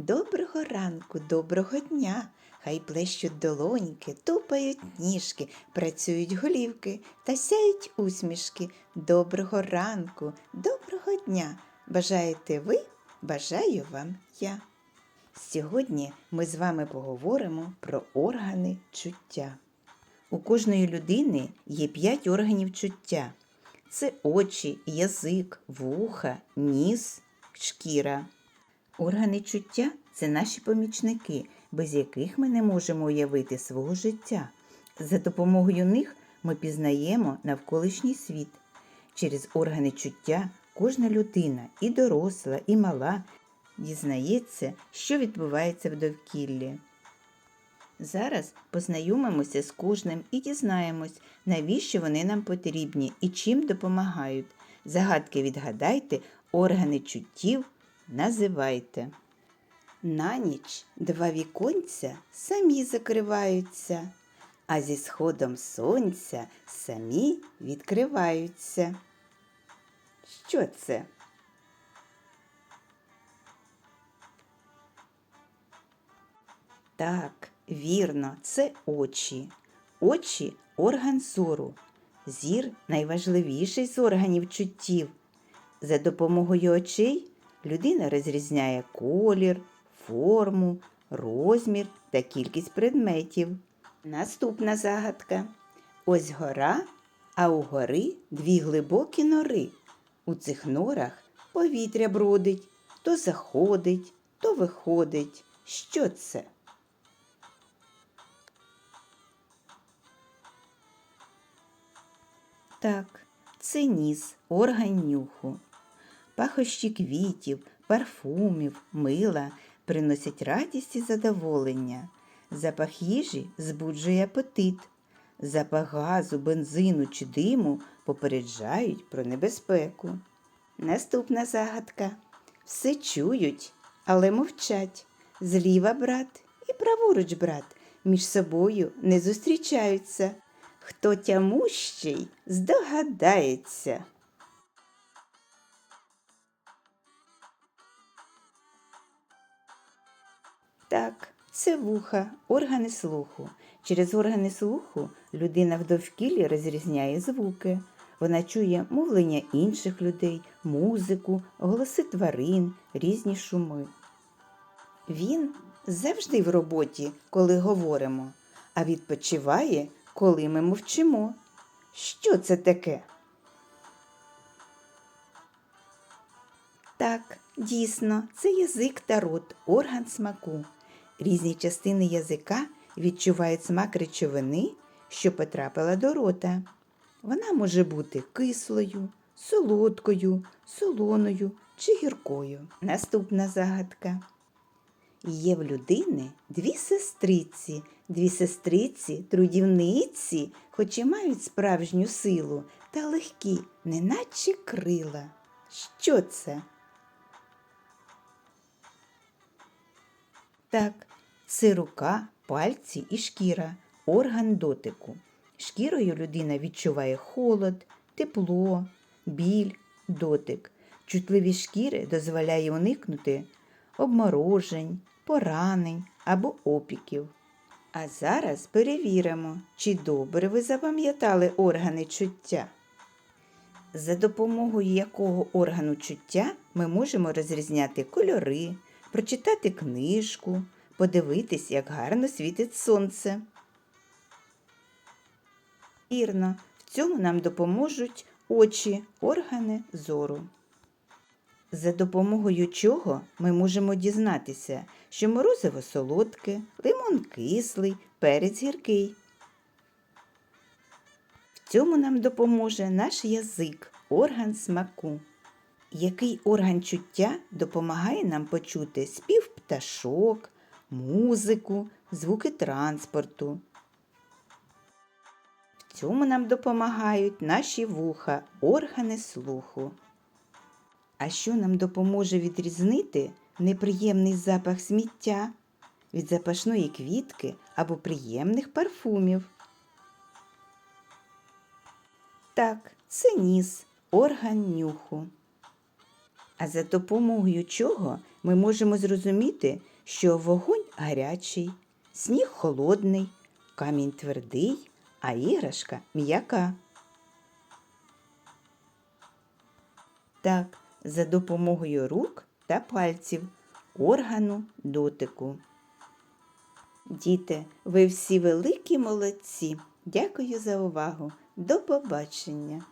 Доброго ранку, доброго дня. Хай плещуть долоньки, тупають ніжки, працюють голівки та сяють усмішки. Доброго ранку, доброго дня. Бажаєте ви? Бажаю вам я. Сьогодні ми з вами поговоримо про органи чуття. У кожної людини є п'ять органів чуття: це очі, язик, вуха, ніс, шкіра. Органи чуття це наші помічники, без яких ми не можемо уявити свого життя. За допомогою них ми пізнаємо навколишній світ. Через органи чуття кожна людина, і доросла, і мала, дізнається, що відбувається в довкіллі. Зараз познайомимося з кожним і дізнаємось, навіщо вони нам потрібні і чим допомагають. Загадки відгадайте, органи чуттів називайте. На ніч два віконця самі закриваються, а зі сходом сонця самі відкриваються. Що це? Так, вірно, це очі. Очі орган зору. Зір найважливіший з органів чуттів. За допомогою очей людина розрізняє колір, форму, розмір та кількість предметів. Наступна загадка. Ось гора, а у гори дві глибокі нори. У цих норах повітря бродить, то заходить, то виходить. Що це? Так, це ніс, орган нюху. Пахощі квітів, парфумів, мила приносять радість і задоволення. Запах їжі збуджує апетит. Запах газу, бензину чи диму попереджають про небезпеку. Наступна загадка. Все чують, але мовчать. Зліва брат і праворуч брат між собою не зустрічаються. Хто тямущий, здогадається. Це вуха, органи слуху. Через органи слуху людина в довкіллі розрізняє звуки. Вона чує мовлення інших людей, музику, голоси тварин, різні шуми. Він завжди в роботі, коли говоримо, а відпочиває, коли ми мовчимо. Що це таке? Так, дійсно, це язик та рот, орган смаку. Різні частини язика відчувають смак речовини, що потрапила до рота. Вона може бути кислою, солодкою, солоною чи гіркою. Наступна загадка. Є в людини дві сестриці, дві сестриці, трудівниці, хоч і мають справжню силу та легкі, неначе крила. Що це? Так, це рука, пальці і шкіра, орган дотику. Шкірою людина відчуває холод, тепло, біль, дотик. Чутливість шкіри дозволяє уникнути обморожень, поранень або опіків. А зараз перевіримо, чи добре ви запам'ятали органи чуття. За допомогою якого органу чуття ми можемо розрізняти кольори, прочитати книжку, подивитись, як гарно світить сонце. Вірно, в цьому нам допоможуть очі, органи зору. За допомогою чого ми можемо дізнатися, що морозиво солодке, лимон кислий, перець гіркий. В цьому нам допоможе наш язик, орган смаку. Який орган чуття допомагає нам почути спів пташок, музику, звуки транспорту. В цьому нам допомагають наші вуха, органи слуху. А що нам допоможе відрізнити неприємний запах сміття від запашної квітки або приємних парфумів? Так, це ніс, орган нюху. А за допомогою чого ми можемо зрозуміти, що вогонь гарячий, сніг холодний, камінь твердий, а іграшка м'яка. Так, за допомогою рук та пальців, органу дотику. Діти, ви всі великі молодці. Дякую за увагу. До побачення.